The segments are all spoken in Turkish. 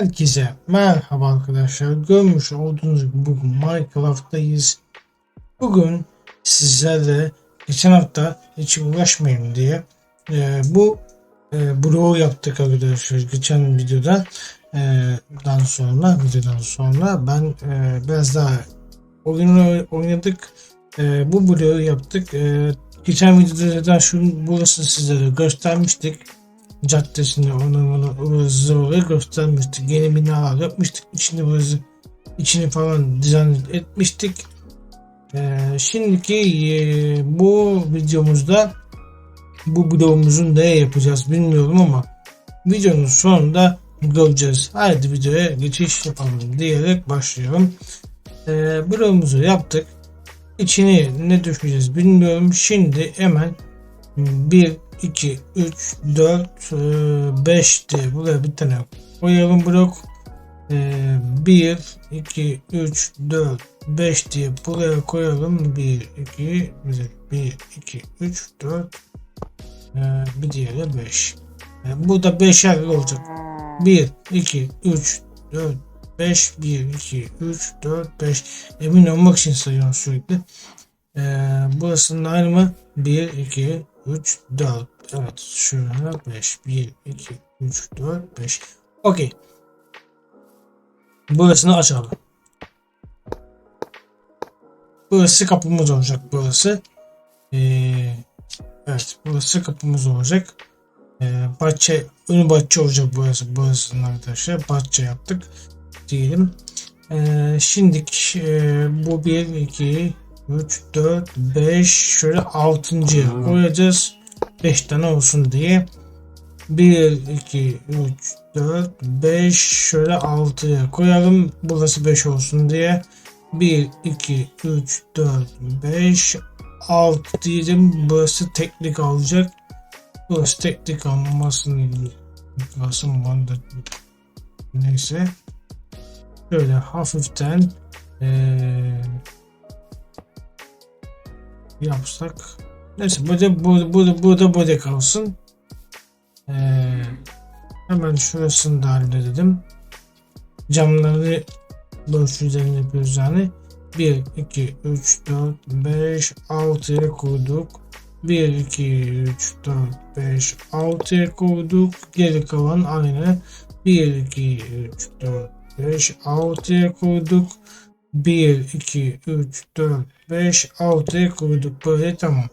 Herkese merhaba arkadaşlar. Görmüş olduğunuz gibi bugün Minecraft'tayız. Bugün sizlerle geçen hafta hiç uğraşmayayım diye e, bu e, bloğu yaptık arkadaşlar. Geçen videoda e, dan sonra videodan sonra ben e, biraz daha oyunu oynadık. E, bu bloğu yaptık. E, geçen videoda zaten şu burasını sizlere göstermiştik onu ıvır oraya göstermiştik. Yeni binalar yapmıştık. İçini burası içini falan dizayn etmiştik. Ee, şimdiki e, bu videomuzda bu bloğumuzun ne yapacağız bilmiyorum ama videonun sonunda göreceğiz. Haydi videoya geçiş yapalım diyerek başlıyorum. Ee, bloğumuzu yaptık. İçini ne düşeceğiz bilmiyorum. Şimdi hemen bir 2, 3, 4, 5 diye buraya bir tane koyalım blok. 1, 2, 3, 4, 5 diye buraya koyalım. 1, 2, 1, 2, 3, 4, bir diğeri 5. Burada 5'er olacak. 1, 2, 3, 4, 5, 1, 2, 3, 4, 5. Emin olmak için sayıyorum sürekli. Ee, burasının aynı mı? 1, 2, 3, 4. Evet şuraya 5. 1, 2, 3, 4, 5. Okey. Burasını açalım. Burası kapımız olacak burası. Ee, evet burası kapımız olacak. Ee, bahçe, önü bahçe olacak burası. Burasının arkadaşlar. Bahçe yaptık. Diyelim. Ee, şimdi e, bu 1, 2, 3, 4, 5 şöyle 6. koyacağız. 5 tane olsun diye. 1, 2, 3, 4, 5 şöyle 6'ya koyalım. Burası 5 olsun diye. 1, 2, 3, 4, 5, 6 diyelim. Burası teknik alacak. Burası teknik almasın. Kalsın bana da. Neyse. Böyle hafiften ee, yapsak. Neyse burada burada burada burada, burada kalsın. Ee, hemen şurasını da halledelim. Camları boş üzerine yapıyoruz yani. 1, 2, 3, 4, 5, 6'ya koyduk. 1, 2, 3, 4, 5, 6'ya koyduk. Geri kalan aynı. 1, 2, 3, 4, 5, 6'ya koyduk. 1, 2, 3, 4, 5, 6'ya koyduk. Böyle tamam.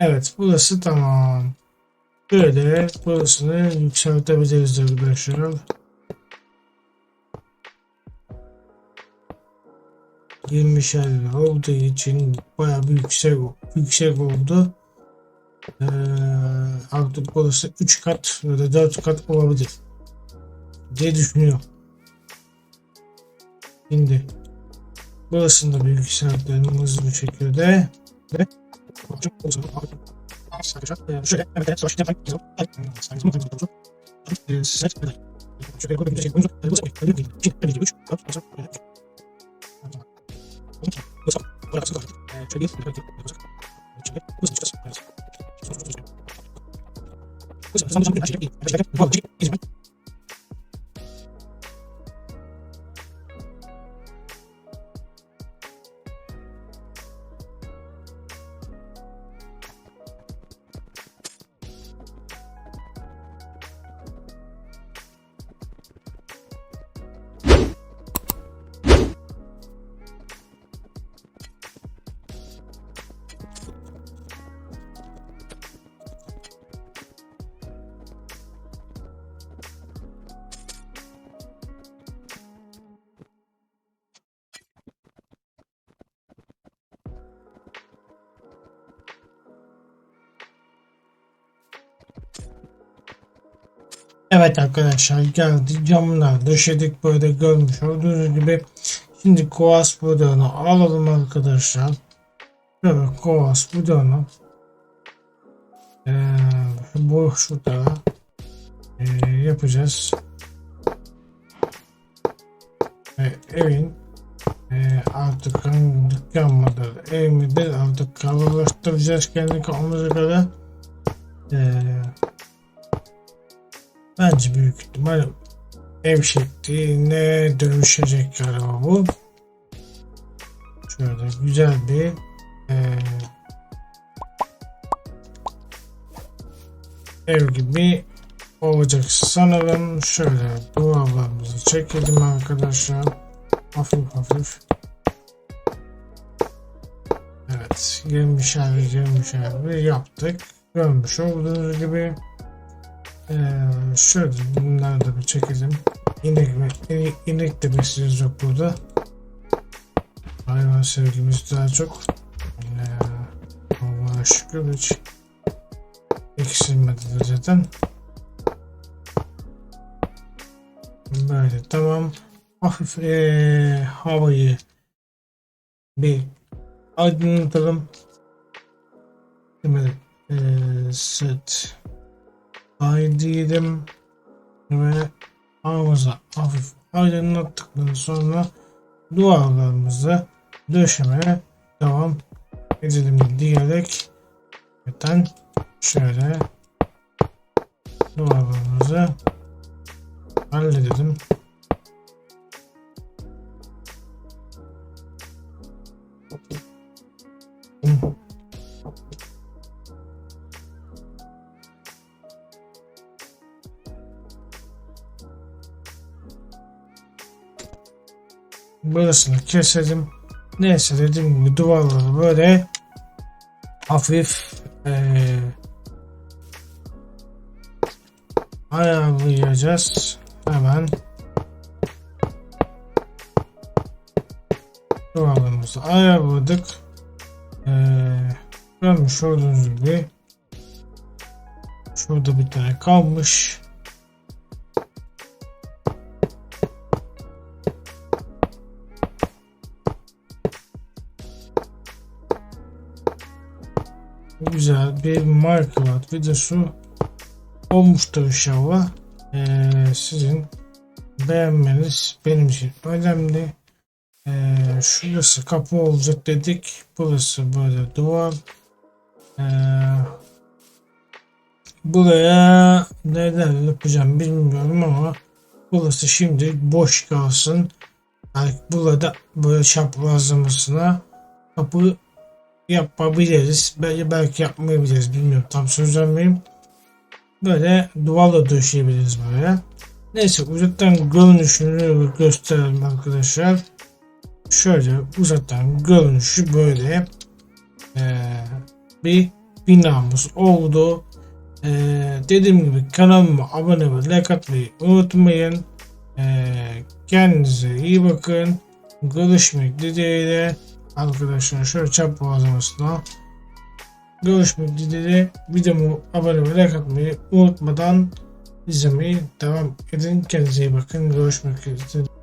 Evet burası tamam. Böyle burasını yükseltebiliriz arkadaşlar. Yirmişer olduğu için bayağı bir yüksek, yüksek oldu. Ee, artık burası 3 kat ya da 4 kat olabilir diye düşünüyorum. Şimdi burasını da bir yükseltelim hızlı bir şekilde. Ve şöyle evet savaş yapmak böyle şöyle Evet arkadaşlar geldi camlar döşedik böyle görmüş olduğunuz gibi. Şimdi kovas budağını alalım arkadaşlar. Evet kovas budağını ee, bu şurada ee, yapacağız. Ve evin ee, artık dükkan mıdır, ev midir artık kararlaştıracağız kendi kafamıza göre. Ee, Bence büyük ihtimal ev şekline dönüşecek galiba bu. Şöyle güzel bir eee, ev gibi olacak sanırım. Şöyle duvarlarımızı çekelim arkadaşlar. Hafif hafif. Evet. 20'şer 20'şer yaptık. Görmüş olduğunuz gibi. Ee, şöyle bunları da bir çekelim. İnek, inek, inek de besleyeceğiz yok burada. Hayvan sevgimiz daha çok. Ee, Allah'a şükür hiç eksilmedi de zaten. Böyle tamam. Hafif ee, havayı bir aydınlatalım. Şimdi ee, set ay diyelim ve havamızı hafif aydınlattıktan sonra duvarlarımızı döşemeye devam edelim diyerek zaten şöyle duvarlarımızı halledelim. Burasını keselim. Neyse dediğim gibi duvarları böyle hafif eee ayarlayacağız. Hemen duvarlarımızı ayarladık. Ee, görmüş olduğunuz gibi şurada bir tane kalmış. Güzel bir Minecraft videosu olmuştur inşallah. Ee, sizin beğenmeniz benim için önemli. Ee, şurası kapı olacak dedik. Burası böyle duvar. Ee, buraya neler yapacağım bilmiyorum ama burası şimdi boş kalsın. Yani burada böyle çaprazlamasına kapı yapabiliriz. Belki, belki yapmayabiliriz bilmiyorum. Tam söz vermeyeyim. Böyle duvarla döşeyebiliriz böyle. Neyse uzaktan görünüşünü gösterelim arkadaşlar. Şöyle uzaktan görünüşü böyle ee, bir binamız oldu. Ee, dediğim gibi kanalıma abone ve like atmayı unutmayın. Ee, kendinize iyi bakın. Görüşmek dileğiyle. Arkadaşlar şöyle çap boğazlamasına görüşmek dileğiyle videomu abone ve like atmayı unutmadan izlemeyi devam edin. Kendinize iyi bakın. Görüşmek üzere.